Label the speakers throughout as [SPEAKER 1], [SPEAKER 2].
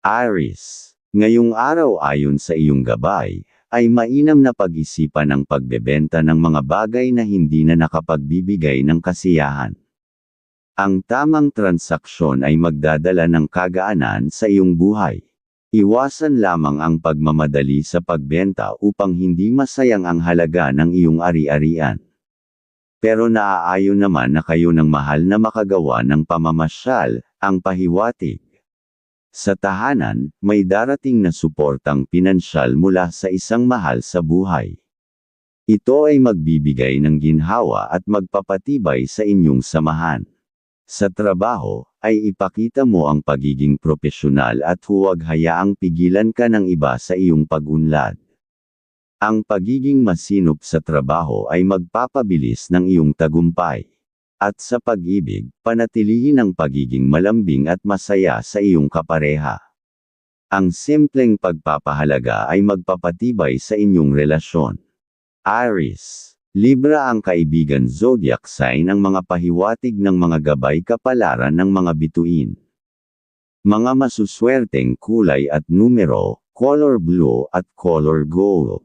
[SPEAKER 1] Aris, ngayong araw ayon sa iyong gabay, ay mainam na pag-isipan ang pagbebenta ng mga bagay na hindi na nakapagbibigay ng kasiyahan. Ang tamang transaksyon ay magdadala ng kagaanan sa iyong buhay. Iwasan lamang ang pagmamadali sa pagbenta upang hindi masayang ang halaga ng iyong ari-arian. Pero naaayon naman na kayo ng mahal na makagawa ng pamamasyal, ang pahiwatig. Sa tahanan, may darating na suportang pinansyal mula sa isang mahal sa buhay. Ito ay magbibigay ng ginhawa at magpapatibay sa inyong samahan. Sa trabaho, ay ipakita mo ang pagiging propesyonal at huwag hayaang pigilan ka ng iba sa iyong pag-unlad. Ang pagiging masinop sa trabaho ay magpapabilis ng iyong tagumpay. At sa pag-ibig, panatilihin ang pagiging malambing at masaya sa iyong kapareha. Ang simpleng pagpapahalaga ay magpapatibay sa inyong relasyon. Aries Libra ang kaibigan zodiac sign ng mga pahiwatig ng mga gabay kapalaran ng mga bituin. Mga masuswerteng kulay at numero, color blue at color gold.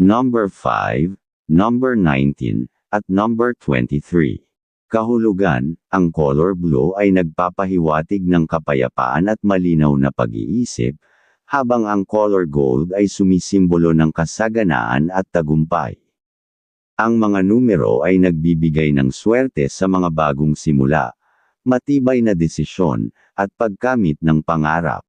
[SPEAKER 1] Number 5, number 19, at number 23. Kahulugan, ang color blue ay nagpapahiwatig ng kapayapaan at malinaw na pag-iisip, habang ang color gold ay sumisimbolo ng kasaganaan at tagumpay. Ang mga numero ay nagbibigay ng swerte sa mga bagong simula, matibay na desisyon, at pagkamit ng pangarap.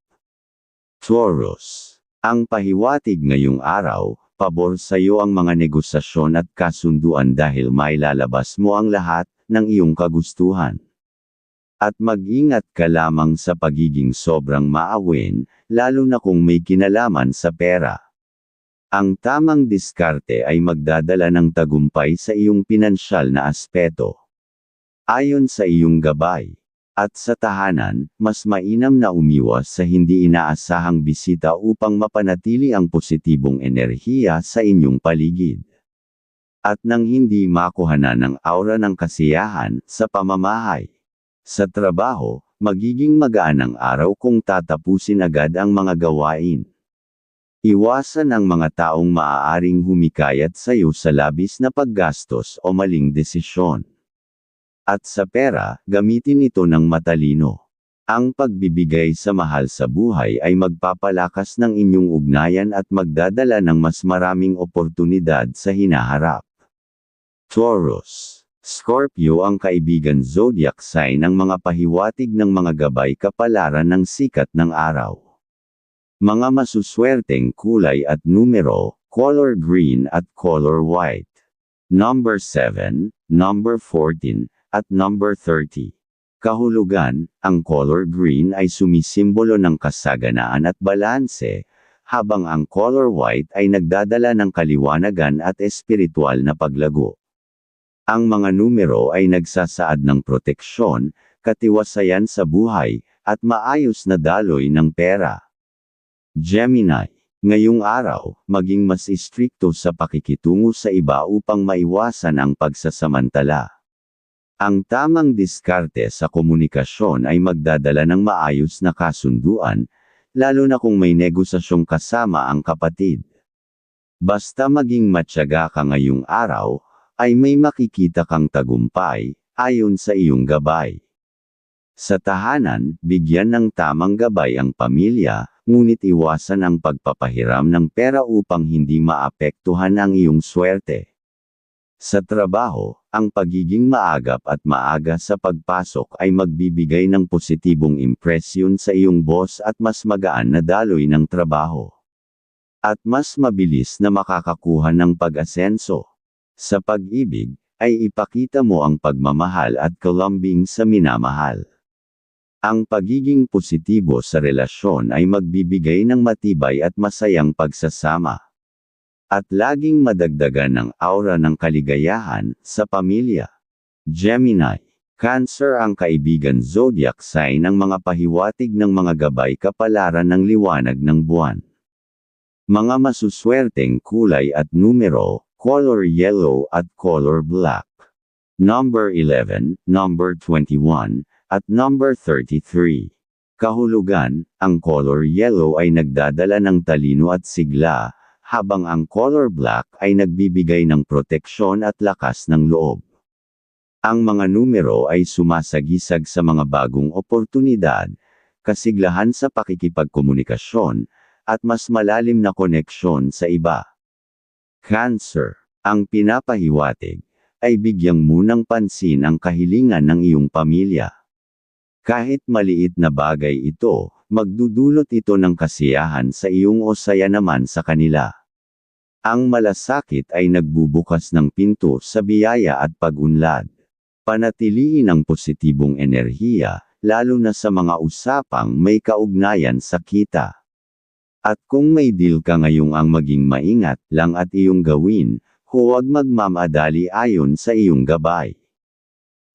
[SPEAKER 1] Taurus. Ang pahiwatig ngayong araw, pabor sa iyo ang mga negosasyon at kasunduan dahil may lalabas mo ang lahat ng iyong kagustuhan. At mag-ingat ka lamang sa pagiging sobrang maawin, lalo na kung may kinalaman sa pera. Ang tamang diskarte ay magdadala ng tagumpay sa iyong pinansyal na aspeto. Ayon sa iyong gabay. At sa tahanan, mas mainam na umiwas sa hindi inaasahang bisita upang mapanatili ang positibong enerhiya sa inyong paligid. At nang hindi makuhanan ng aura ng kasiyahan sa pamamahay. Sa trabaho, magiging magaan ang araw kung tatapusin agad ang mga gawain. Iwasan ang mga taong maaaring humikayat sa iyo sa labis na paggastos o maling desisyon. At sa pera, gamitin ito ng matalino. Ang pagbibigay sa mahal sa buhay ay magpapalakas ng inyong ugnayan at magdadala ng mas maraming oportunidad sa hinaharap. Taurus Scorpio ang kaibigan zodiac sign ng mga pahiwatig ng mga gabay kapalaran ng sikat ng araw. Mga masuswerteng kulay at numero, color green at color white. Number 7, number 14, at number 30. Kahulugan, ang color green ay sumisimbolo ng kasaganaan at balanse, habang ang color white ay nagdadala ng kaliwanagan at espiritual na paglago. Ang mga numero ay nagsasaad ng proteksyon, katiwasayan sa buhay, at maayos na daloy ng pera. Gemini, ngayong araw, maging mas istrikto sa pakikitungo sa iba upang maiwasan ang pagsasamantala. Ang tamang diskarte sa komunikasyon ay magdadala ng maayos na kasunduan, lalo na kung may negosasyong kasama ang kapatid. Basta maging matyaga ka ngayong araw, ay may makikita kang tagumpay, ayon sa iyong gabay. Sa tahanan, bigyan ng tamang gabay ang pamilya, ngunit iwasan ang pagpapahiram ng pera upang hindi maapektuhan ang iyong swerte. Sa trabaho, ang pagiging maagap at maaga sa pagpasok ay magbibigay ng positibong impresyon sa iyong boss at mas magaan na daloy ng trabaho. At mas mabilis na makakakuha ng pag-asenso. Sa pag-ibig, ay ipakita mo ang pagmamahal at kalambing sa minamahal. Ang pagiging positibo sa relasyon ay magbibigay ng matibay at masayang pagsasama. At laging madagdagan ng aura ng kaligayahan sa pamilya. Gemini. Cancer ang kaibigan zodiac sign ng mga pahiwatig ng mga gabay kapalaran ng liwanag ng buwan. Mga masuswerteng kulay at numero, color yellow at color black. Number 11, number 21, at number 33. Kahulugan, ang color yellow ay nagdadala ng talino at sigla, habang ang color black ay nagbibigay ng proteksyon at lakas ng loob. Ang mga numero ay sumasagisag sa mga bagong oportunidad, kasiglahan sa pakikipagkomunikasyon, at mas malalim na koneksyon sa iba. Cancer, ang pinapahiwatig, ay bigyang munang pansin ang kahilingan ng iyong pamilya. Kahit maliit na bagay ito, magdudulot ito ng kasiyahan sa iyong o saya naman sa kanila. Ang malasakit ay nagbubukas ng pinto sa biyaya at pagunlad. Panatiliin ang positibong enerhiya, lalo na sa mga usapang may kaugnayan sa kita. At kung may deal ka ngayong ang maging maingat lang at iyong gawin, huwag magmamadali ayon sa iyong gabay.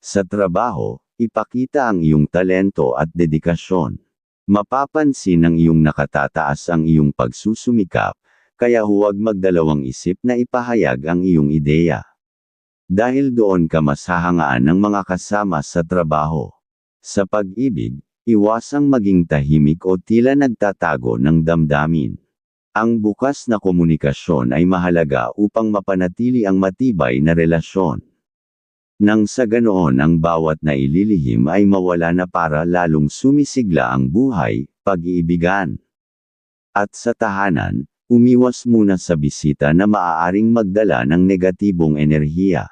[SPEAKER 1] Sa trabaho, ipakita ang iyong talento at dedikasyon. Mapapansin ng iyong nakatataas ang iyong pagsusumikap, kaya huwag magdalawang isip na ipahayag ang iyong ideya. Dahil doon ka masahangaan ng mga kasama sa trabaho. Sa pag-ibig, Iwasang maging tahimik o tila nagtatago ng damdamin. Ang bukas na komunikasyon ay mahalaga upang mapanatili ang matibay na relasyon. Nang sa ganoon ang bawat na ililihim ay mawala na para lalong sumisigla ang buhay, pag-iibigan. At sa tahanan, umiwas muna sa bisita na maaaring magdala ng negatibong enerhiya.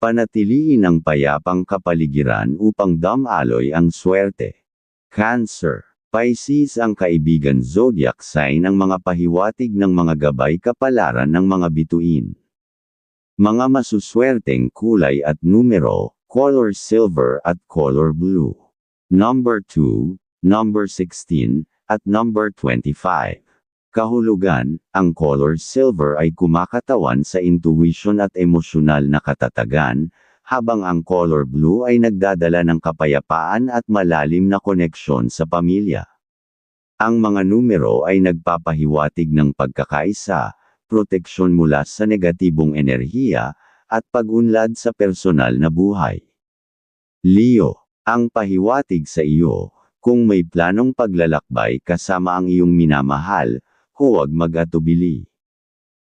[SPEAKER 1] Panatiliin ang payapang kapaligiran upang damaloy ang swerte. Cancer. Pisces ang kaibigan zodiac sign ng mga pahiwatig ng mga gabay kapalaran ng mga bituin. Mga masuswerteng kulay at numero, color silver at color blue. Number 2, number 16, at number 25. Kahulugan, ang color silver ay kumakatawan sa intuition at emosyonal na katatagan, habang ang color blue ay nagdadala ng kapayapaan at malalim na koneksyon sa pamilya. Ang mga numero ay nagpapahiwatig ng pagkakaisa, proteksyon mula sa negatibong enerhiya, at pag-unlad sa personal na buhay. Leo, ang pahiwatig sa iyo, kung may planong paglalakbay kasama ang iyong minamahal, huwag mag-atubili.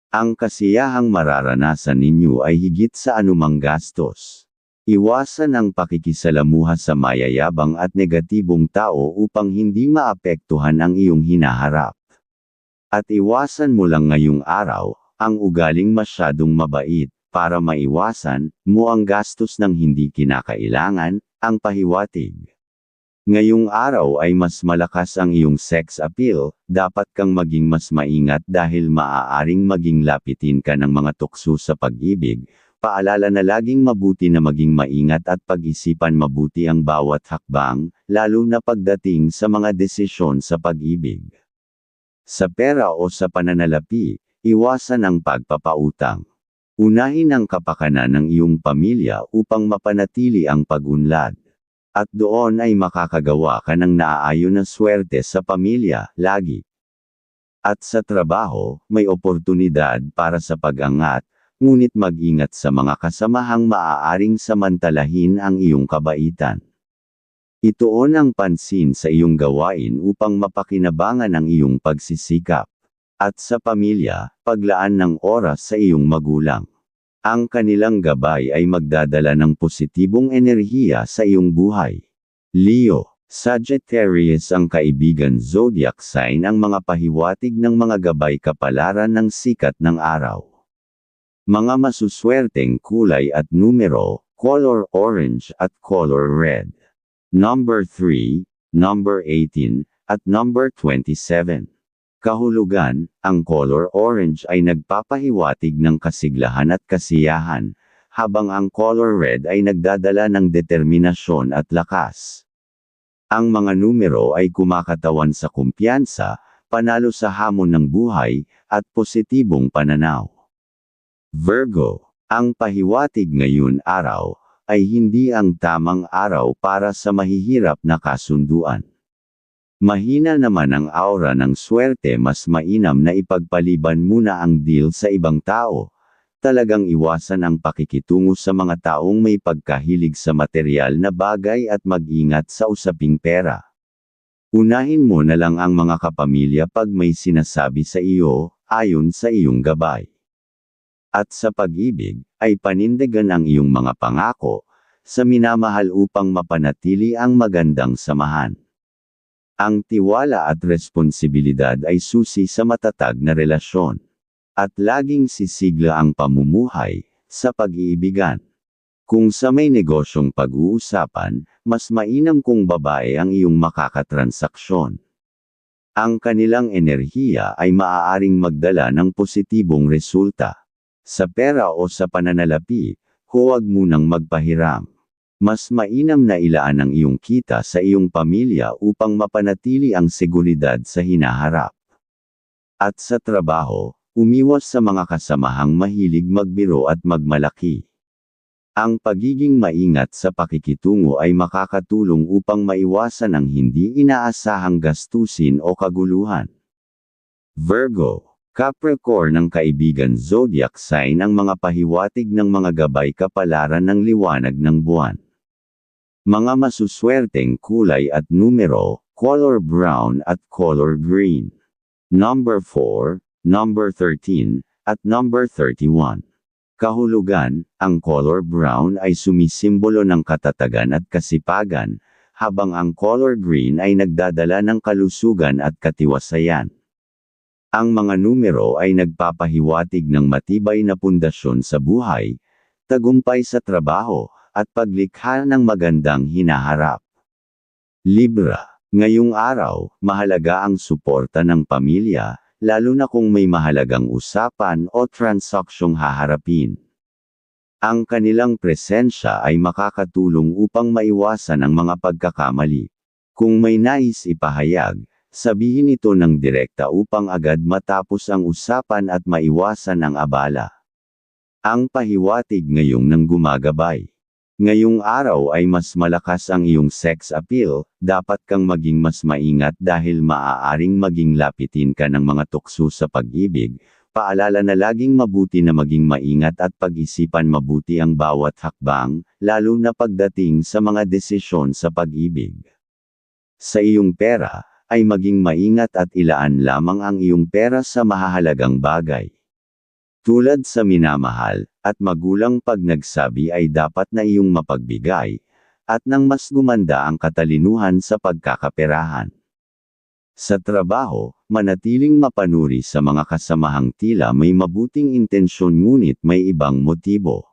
[SPEAKER 1] Ang kasiyahang mararanasan ninyo ay higit sa anumang gastos. Iwasan ang pakikisalamuha sa mayayabang at negatibong tao upang hindi maapektuhan ang iyong hinaharap. At iwasan mo lang ngayong araw, ang ugaling masyadong mabait, para maiwasan mo ang gastos ng hindi kinakailangan, ang pahiwatig. Ngayong araw ay mas malakas ang iyong sex appeal, dapat kang maging mas maingat dahil maaaring maging lapitin ka ng mga tukso sa pag-ibig. Paalala na laging mabuti na maging maingat at pag-isipan mabuti ang bawat hakbang, lalo na pagdating sa mga desisyon sa pag-ibig. Sa pera o sa pananalapi, iwasan ang pagpapautang. Unahin ang kapakanan ng iyong pamilya upang mapanatili ang pag-unlad. At doon ay makakagawa ka ng naaayon na swerte sa pamilya, lagi. At sa trabaho, may oportunidad para sa pag-angat, ngunit mag-ingat sa mga kasamahang maaaring samantalahin ang iyong kabaitan. Ituon ang pansin sa iyong gawain upang mapakinabangan ang iyong pagsisikap. At sa pamilya, paglaan ng oras sa iyong magulang. Ang kanilang gabay ay magdadala ng positibong enerhiya sa iyong buhay. Leo, Sagittarius ang kaibigan zodiac sign ang mga pahiwatig ng mga gabay kapalaran ng sikat ng araw. Mga masuswerteng kulay at numero, color orange at color red. Number 3, number 18, at number 27. Kahulugan, ang color orange ay nagpapahiwatig ng kasiglahan at kasiyahan, habang ang color red ay nagdadala ng determinasyon at lakas. Ang mga numero ay kumakatawan sa kumpiyansa, panalo sa hamon ng buhay, at positibong pananaw. Virgo, ang pahiwatig ngayon araw, ay hindi ang tamang araw para sa mahihirap na kasunduan. Mahina naman ang aura ng swerte mas mainam na ipagpaliban muna ang deal sa ibang tao. Talagang iwasan ang pakikitungo sa mga taong may pagkahilig sa material na bagay at mag-ingat sa usaping pera. Unahin mo na lang ang mga kapamilya pag may sinasabi sa iyo, ayon sa iyong gabay. At sa pag-ibig, ay panindigan ang iyong mga pangako, sa minamahal upang mapanatili ang magandang samahan. Ang tiwala at responsibilidad ay susi sa matatag na relasyon. At laging sisigla ang pamumuhay, sa pag-iibigan. Kung sa may negosyong pag-uusapan, mas mainam kung babae ang iyong makakatransaksyon. Ang kanilang enerhiya ay maaaring magdala ng positibong resulta. Sa pera o sa pananalapi, huwag munang magpahiram. Mas mainam na ilaan ang iyong kita sa iyong pamilya upang mapanatili ang seguridad sa hinaharap. At sa trabaho, umiwas sa mga kasamahang mahilig magbiro at magmalaki. Ang pagiging maingat sa pakikitungo ay makakatulong upang maiwasan ang hindi inaasahang gastusin o kaguluhan. Virgo Capricorn ng kaibigan zodiac sign ang mga pahiwatig ng mga gabay kapalaran ng liwanag ng buwan. Mga masuswerteng kulay at numero, color brown at color green. Number 4, number 13, at number 31. Kahulugan, ang color brown ay sumisimbolo ng katatagan at kasipagan, habang ang color green ay nagdadala ng kalusugan at katiwasayan. Ang mga numero ay nagpapahiwatig ng matibay na pundasyon sa buhay, tagumpay sa trabaho, at paglikha ng magandang hinaharap. Libra, ngayong araw, mahalaga ang suporta ng pamilya, lalo na kung may mahalagang usapan o transaksyong haharapin. Ang kanilang presensya ay makakatulong upang maiwasan ang mga pagkakamali. Kung may nais ipahayag, sabihin ito ng direkta upang agad matapos ang usapan at maiwasan ang abala. Ang pahiwatig ngayong nang gumagabay. Ngayong araw ay mas malakas ang iyong sex appeal, dapat kang maging mas maingat dahil maaaring maging lapitin ka ng mga tukso sa pag-ibig. Paalala na laging mabuti na maging maingat at pag-isipan mabuti ang bawat hakbang, lalo na pagdating sa mga desisyon sa pag-ibig. Sa iyong pera, ay maging maingat at ilaan lamang ang iyong pera sa mahahalagang bagay. Tulad sa minamahal, at magulang pag nagsabi ay dapat na iyong mapagbigay, at nang mas gumanda ang katalinuhan sa pagkakaperahan. Sa trabaho, manatiling mapanuri sa mga kasamahang tila may mabuting intensyon ngunit may ibang motibo.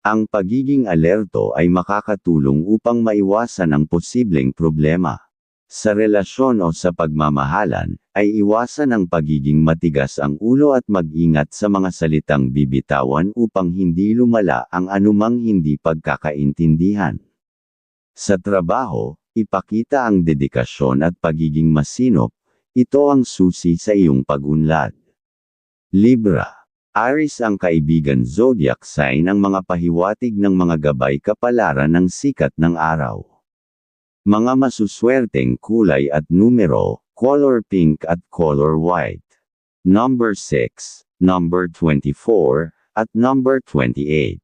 [SPEAKER 1] Ang pagiging alerto ay makakatulong upang maiwasan ang posibleng problema. Sa relasyon o sa pagmamahalan, ay iwasan ang pagiging matigas ang ulo at mag-ingat sa mga salitang bibitawan upang hindi lumala ang anumang hindi pagkakaintindihan. Sa trabaho, ipakita ang dedikasyon at pagiging masinop, ito ang susi sa iyong pag-unlad. Libra Aris ang kaibigan zodiac sign ang mga pahiwatig ng mga gabay kapalaran ng sikat ng araw. Mga masuswerteng kulay at numero, color pink at color white. Number 6, number 24, at number 28.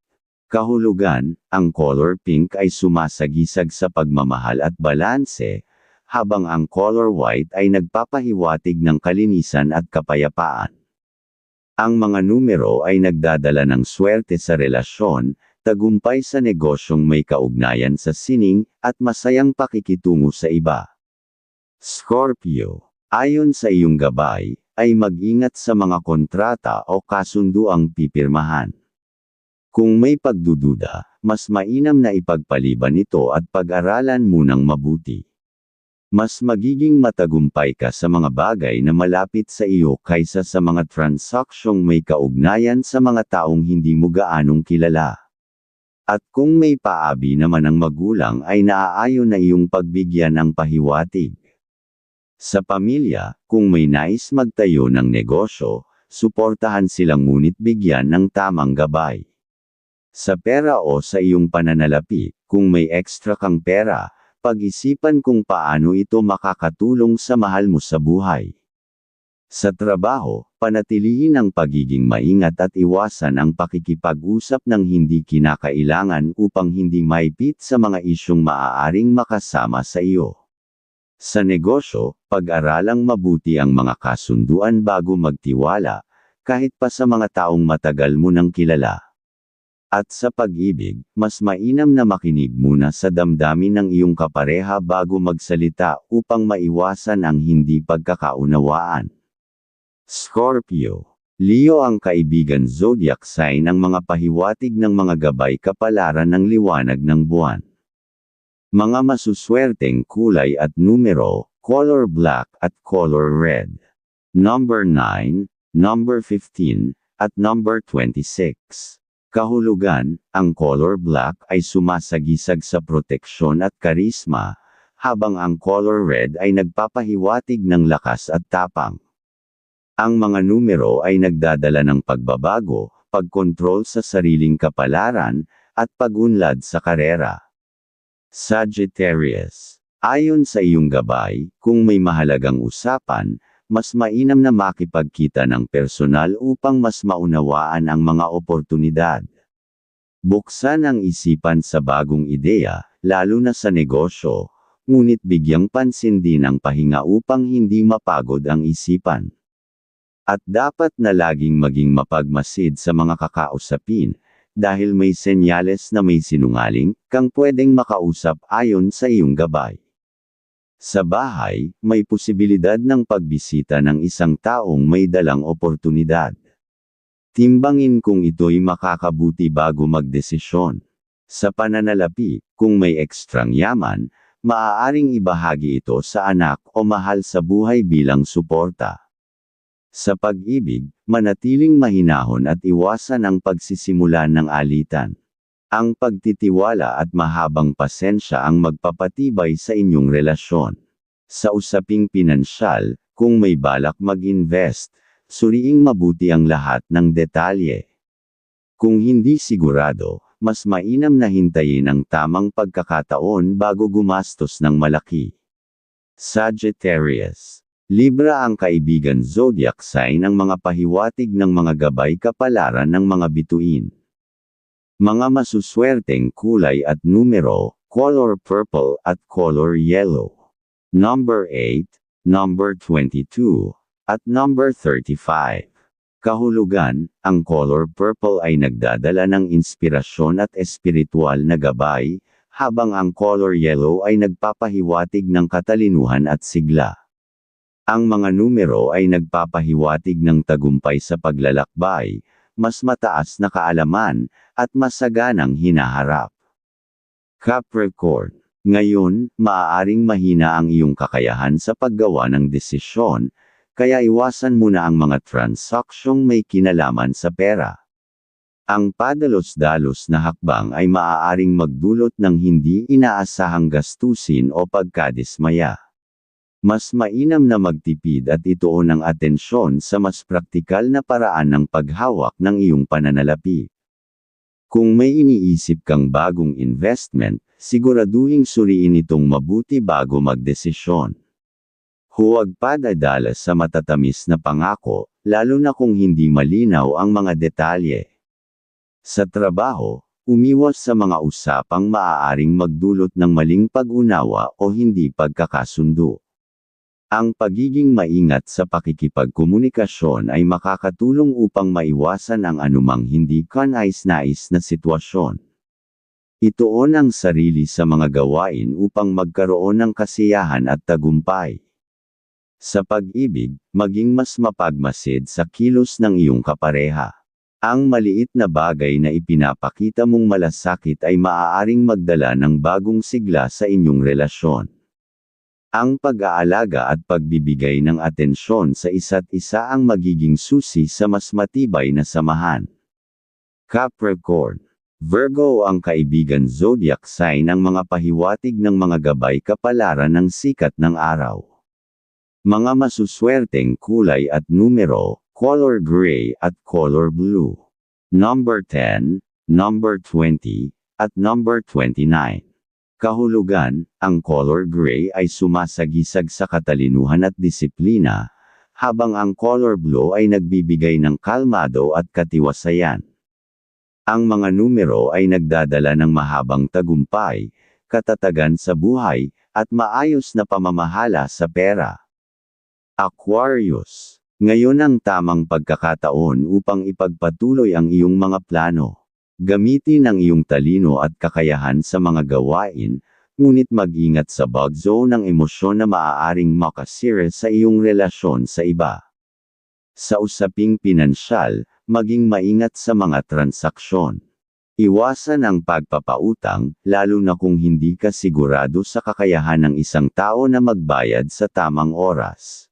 [SPEAKER 1] Kahulugan, ang color pink ay sumasagisag sa pagmamahal at balanse, habang ang color white ay nagpapahiwatig ng kalinisan at kapayapaan. Ang mga numero ay nagdadala ng swerte sa relasyon, tagumpay sa negosyong may kaugnayan sa sining, at masayang pakikitungo sa iba. Scorpio, ayon sa iyong gabay, ay mag-ingat sa mga kontrata o kasunduang pipirmahan. Kung may pagdududa, mas mainam na ipagpaliban ito at pag-aralan munang mabuti. Mas magiging matagumpay ka sa mga bagay na malapit sa iyo kaysa sa mga transaksyong may kaugnayan sa mga taong hindi mo gaanong kilala. At kung may paabi naman ang magulang ay naaayon na iyong pagbigyan ng pahiwatig. Sa pamilya, kung may nais magtayo ng negosyo, suportahan silang ngunit bigyan ng tamang gabay. Sa pera o sa iyong pananalapi, kung may ekstra kang pera, Pag-isipan kung paano ito makakatulong sa mahal mo sa buhay. Sa trabaho, panatilihin ang pagiging maingat at iwasan ang pakikipag-usap ng hindi kinakailangan upang hindi maipit sa mga isyong maaaring makasama sa iyo. Sa negosyo, pag-aralang mabuti ang mga kasunduan bago magtiwala, kahit pa sa mga taong matagal mo nang kilala. At sa pag-ibig, mas mainam na makinig muna sa damdamin ng iyong kapareha bago magsalita upang maiwasan ang hindi pagkakaunawaan. Scorpio. Leo ang kaibigan zodiac sign ng mga pahiwatig ng mga gabay kapalaran ng liwanag ng buwan. Mga masuswerteng kulay at numero, color black at color red. Number 9, number 15, at number 26. Kahulugan, ang color black ay sumasagisag sa proteksyon at karisma, habang ang color red ay nagpapahiwatig ng lakas at tapang. Ang mga numero ay nagdadala ng pagbabago, pagkontrol sa sariling kapalaran, at pagunlad sa karera. Sagittarius. Ayon sa iyong gabay, kung may mahalagang usapan, mas mainam na makipagkita ng personal upang mas maunawaan ang mga oportunidad. Buksan ang isipan sa bagong ideya, lalo na sa negosyo, ngunit bigyang pansin din ang pahinga upang hindi mapagod ang isipan. At dapat na laging maging mapagmasid sa mga kakausapin, dahil may senyales na may sinungaling, kang pwedeng makausap ayon sa iyong gabay. Sa bahay, may posibilidad ng pagbisita ng isang taong may dalang oportunidad. Timbangin kung ito'y makakabuti bago magdesisyon. Sa pananalapi, kung may ekstrang yaman, maaaring ibahagi ito sa anak o mahal sa buhay bilang suporta. Sa pag-ibig, manatiling mahinahon at iwasan ang pagsisimulan ng alitan. Ang pagtitiwala at mahabang pasensya ang magpapatibay sa inyong relasyon. Sa usaping pinansyal, kung may balak mag-invest, suriing mabuti ang lahat ng detalye. Kung hindi sigurado, mas mainam na hintayin ang tamang pagkakataon bago gumastos ng malaki. Sagittarius Libra ang kaibigan zodiac sign ng mga pahiwatig ng mga gabay kapalaran ng mga bituin. Mga masuswerteng kulay at numero, color purple at color yellow. Number 8, number 22, at number 35. Kahulugan, ang color purple ay nagdadala ng inspirasyon at espiritual na gabay, habang ang color yellow ay nagpapahiwatig ng katalinuhan at sigla. Ang mga numero ay nagpapahiwatig ng tagumpay sa paglalakbay, mas mataas na kaalaman, at masaganang hinaharap. Capricorn. Ngayon, maaaring mahina ang iyong kakayahan sa paggawa ng desisyon, kaya iwasan muna ang mga transaksyong may kinalaman sa pera. Ang padalos-dalos na hakbang ay maaaring magdulot ng hindi inaasahang gastusin o pagkadismaya. Mas mainam na magtipid at ituon ang atensyon sa mas praktikal na paraan ng paghawak ng iyong pananalapi. Kung may iniisip kang bagong investment, siguraduhing suriin itong mabuti bago magdesisyon. Huwag padadala sa matatamis na pangako, lalo na kung hindi malinaw ang mga detalye. Sa trabaho, umiwas sa mga usapang maaaring magdulot ng maling pag-unawa o hindi pagkakasundo. Ang pagiging maingat sa pakikipagkomunikasyon ay makakatulong upang maiwasan ang anumang hindi kanais-nais na sitwasyon. Ituon ang sarili sa mga gawain upang magkaroon ng kasiyahan at tagumpay. Sa pag-ibig, maging mas mapagmasid sa kilos ng iyong kapareha. Ang maliit na bagay na ipinapakita mong malasakit ay maaaring magdala ng bagong sigla sa inyong relasyon. Ang pag-aalaga at pagbibigay ng atensyon sa isa't isa ang magiging susi sa mas matibay na samahan. Capricorn Virgo ang kaibigan zodiac sign ng mga pahiwatig ng mga gabay kapalaran ng sikat ng araw. Mga masuswerteng kulay at numero, color gray at color blue. Number 10, number 20, at number 29. Kahulugan, ang color gray ay sumasagisag sa katalinuhan at disiplina, habang ang color blue ay nagbibigay ng kalmado at katiwasayan. Ang mga numero ay nagdadala ng mahabang tagumpay, katatagan sa buhay, at maayos na pamamahala sa pera. Aquarius. Ngayon ang tamang pagkakataon upang ipagpatuloy ang iyong mga plano. Gamitin ang iyong talino at kakayahan sa mga gawain, ngunit mag-ingat sa bug zone ng emosyon na maaaring makasira sa iyong relasyon sa iba. Sa usaping pinansyal, maging maingat sa mga transaksyon. Iwasan ang pagpapautang, lalo na kung hindi ka sigurado sa kakayahan ng isang tao na magbayad sa tamang oras.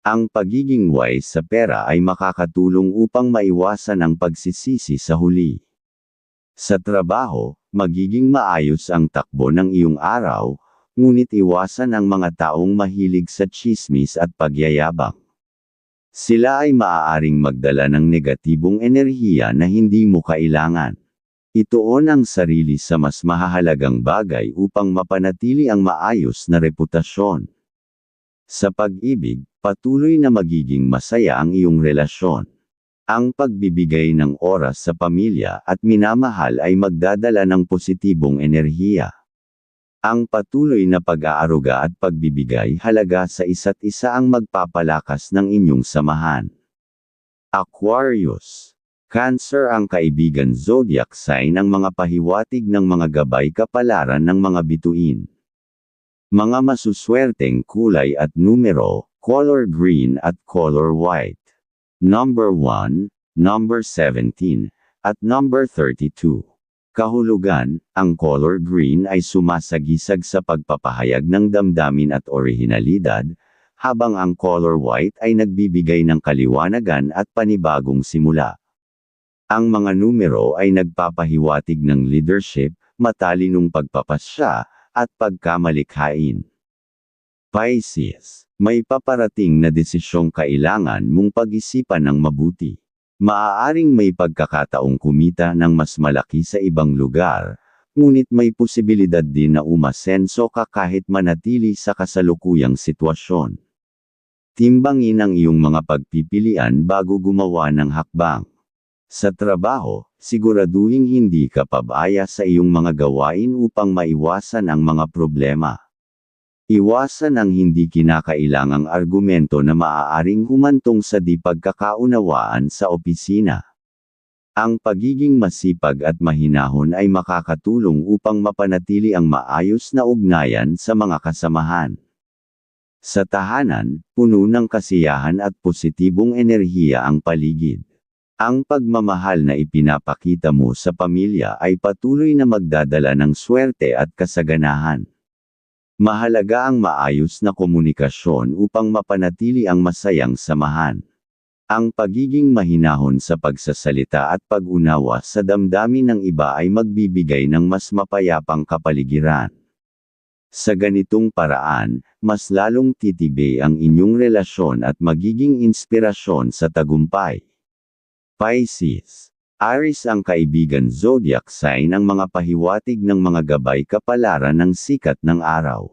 [SPEAKER 1] Ang pagiging wise sa pera ay makakatulong upang maiwasan ang pagsisisi sa huli. Sa trabaho, magiging maayos ang takbo ng iyong araw, ngunit iwasan ang mga taong mahilig sa chismis at pagyayabang. Sila ay maaaring magdala ng negatibong enerhiya na hindi mo kailangan. Ituon ang sarili sa mas mahahalagang bagay upang mapanatili ang maayos na reputasyon. Sa pag-ibig, patuloy na magiging masaya ang iyong relasyon. Ang pagbibigay ng oras sa pamilya at minamahal ay magdadala ng positibong enerhiya. Ang patuloy na pag-aaruga at pagbibigay halaga sa isa't isa ang magpapalakas ng inyong samahan. Aquarius Cancer ang kaibigan zodiac sign ang mga pahiwatig ng mga gabay kapalaran ng mga bituin. Mga masuswerteng kulay at numero, color green at color white. Number 1, number 17, at number 32. Kahulugan, ang color green ay sumasagisag sa pagpapahayag ng damdamin at orihinalidad, habang ang color white ay nagbibigay ng kaliwanagan at panibagong simula. Ang mga numero ay nagpapahiwatig ng leadership, matalinong pagpapasya, at pagkamalikhain. Pisces, may paparating na desisyong kailangan mong pag-isipan ng mabuti. Maaaring may pagkakataong kumita ng mas malaki sa ibang lugar, ngunit may posibilidad din na umasenso ka kahit manatili sa kasalukuyang sitwasyon. Timbangin ang iyong mga pagpipilian bago gumawa ng hakbang. Sa trabaho, siguraduhin hindi ka pabaya sa iyong mga gawain upang maiwasan ang mga problema. Iwasan ang hindi kinakailangang argumento na maaaring humantong sa di pagkakaunawaan sa opisina. Ang pagiging masipag at mahinahon ay makakatulong upang mapanatili ang maayos na ugnayan sa mga kasamahan. Sa tahanan, puno ng kasiyahan at positibong enerhiya ang paligid. Ang pagmamahal na ipinapakita mo sa pamilya ay patuloy na magdadala ng swerte at kasaganahan. Mahalaga ang maayos na komunikasyon upang mapanatili ang masayang samahan. Ang pagiging mahinahon sa pagsasalita at pag-unawa sa damdamin ng iba ay magbibigay ng mas mapayapang kapaligiran. Sa ganitong paraan, mas lalong titibay ang inyong relasyon at magiging inspirasyon sa tagumpay. Pisces. Aris ang kaibigan zodiac sign ng mga pahiwatig ng mga gabay kapalaran ng sikat ng araw.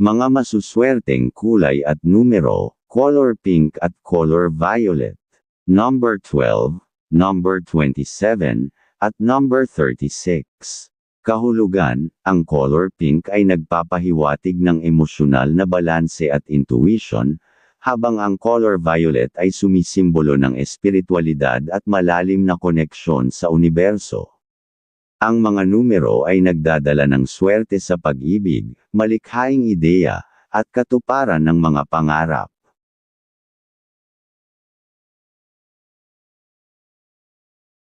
[SPEAKER 1] Mga masuswerteng kulay at numero, color pink at color violet. Number 12, number 27, at number 36. Kahulugan, ang color pink ay nagpapahiwatig ng emosyonal na balanse at intuition, habang ang color violet ay sumisimbolo ng espiritualidad at malalim na koneksyon sa universo. Ang mga numero ay nagdadala ng swerte sa pag-ibig, malikhaing ideya, at katuparan ng mga pangarap.